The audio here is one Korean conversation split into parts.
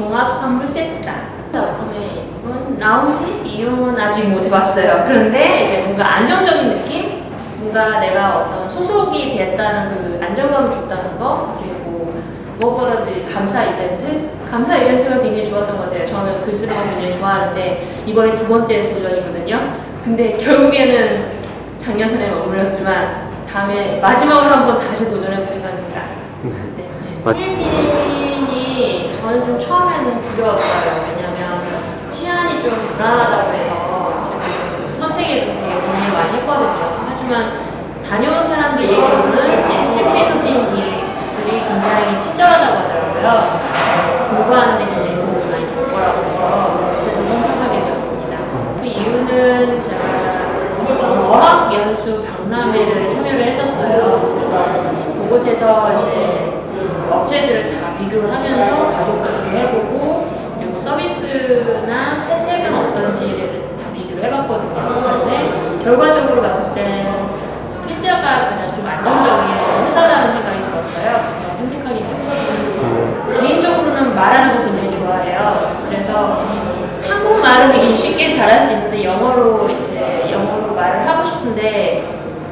종합 선물 세트다. 닷컴의 이름은 라운지 이용은 아직 못 해봤어요. 그런데 이제 뭔가 안정적인 느낌? 뭔가 내가 어떤 소속이 됐다는 그 안정감을 줬다는 거 그리고 무엇보다도 이 감사 이벤트? 감사 이벤트가 굉장히 좋았던 것 같아요. 저는 글 쓰는 거 굉장히 좋아하는데 이번에 두 번째 도전이거든요. 근데 결국에는 작년 선에 머물렀지만 다음에 마지막으로 한번 다시 도전해볼 생각입니다. 네. 맞- 필리핀이 저는 좀 처음에는 두려웠어요. 왜냐면 치안이 좀 불안하다고 해서 제가 그 선택에 좀 되게 고민을 많이 했거든요. 하지만 다녀온 사람들 얘기로는 필리핀 선생님들이 굉장히 친절하다고 하더라고요. 공부하는 데 굉장히 도움이 많이 될 거라고 해서 그래서 선택하게 되었습니다. 그 이유는 제가 어학 연수 박람회를 참여를 했었어요. 그래서 그곳에서 이제 그 업체들을 다 비교를 하면서 가격 도 해보고 그리고 서비스나 혜택은 어떤지에 대해서 다 비교를 해봤거든요. 그런데 결과적으로 봤을 때는 피자가 가장 좀 안정적인 회사라는 생각이 들었어요. 그래서 선택하게 되었어요. 개인적으로는 말하는 거 굉장히 좋아해요. 그래서 한국말은 되게 쉽게 잘할 수 있는데 영어로 이제 영어로 말을 하고 싶은데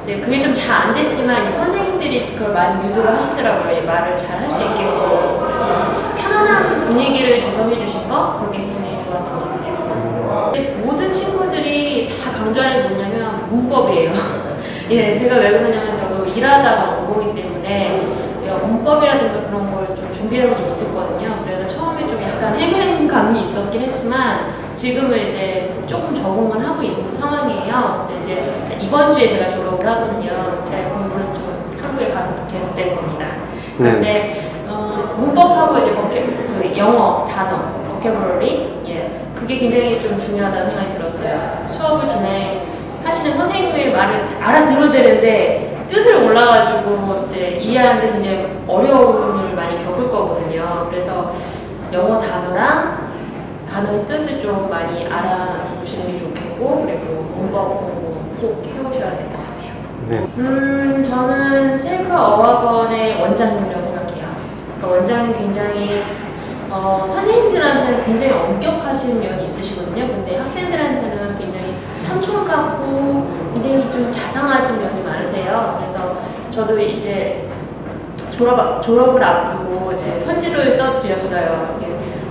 이제 그게 좀 잘 안 됐지만 이 선생님들이 그걸 많이 유도를 하시더라고요. 이 말을 잘 할 수 있게끔 그래서 편안한 분위기를 조성해 주신 거 그게 굉장히 좋았던 것 같아요. 근데 모든 친구들이 다 강조하는 게 뭐냐면 문법이에요. 예, 제가 왜 그러냐면 저도 일하다가 온 거기 때문에 문법이라든가 그런 걸 좀 준비해오지 못했거든요. 그래서 처음에 좀 약간 헤맨 감이 있었긴 했지만 지금은 이제 조금 적응을 하고 있는 상황이에요. 근데 이제 이번 주에 제가 졸업을 하거든요. 제 공부는 좀 한국에 가서 계속될 겁니다. 네. 근데 어, 문법하고 이제 버케, 그 영어 단어, 버케버러리, 예, 그게 굉장히 좀 중요하다는 생각이 들었어요. 수업을 진행하시는 선생님의 말을 알아들어야 되는데 뜻을 몰라가지고 이제 이해하는데 굉장히 어려움을 많이 겪을 거거든요. 그래서 영어 단어랑 단어의 뜻을 좀 많이 알아보시는 게 좋겠고 그리고 문법 공부 꼭 해오셔야 될 것 같아요. 네. 음, 저는 셀크 어학원의. 그러니까 원장님 굉장히 어, 선생님들한테는 굉장히 엄격하신 면이 있으시거든요. 근데 학생들한테는 굉장히 삼촌 같고 굉장히 좀 자상하신 면이 많으세요. 그래서 저도 이제 졸업, 졸업을 앞두고 이제 편지를 써드렸어요.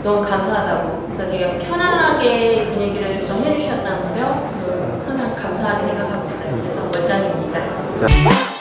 너무 감사하다고. 그래서 되게 편안하게 분위기를 조성해 주셨다는 거, 그, 항상 감사하게 생각하고 있어요. 그래서 원장입니다. 자.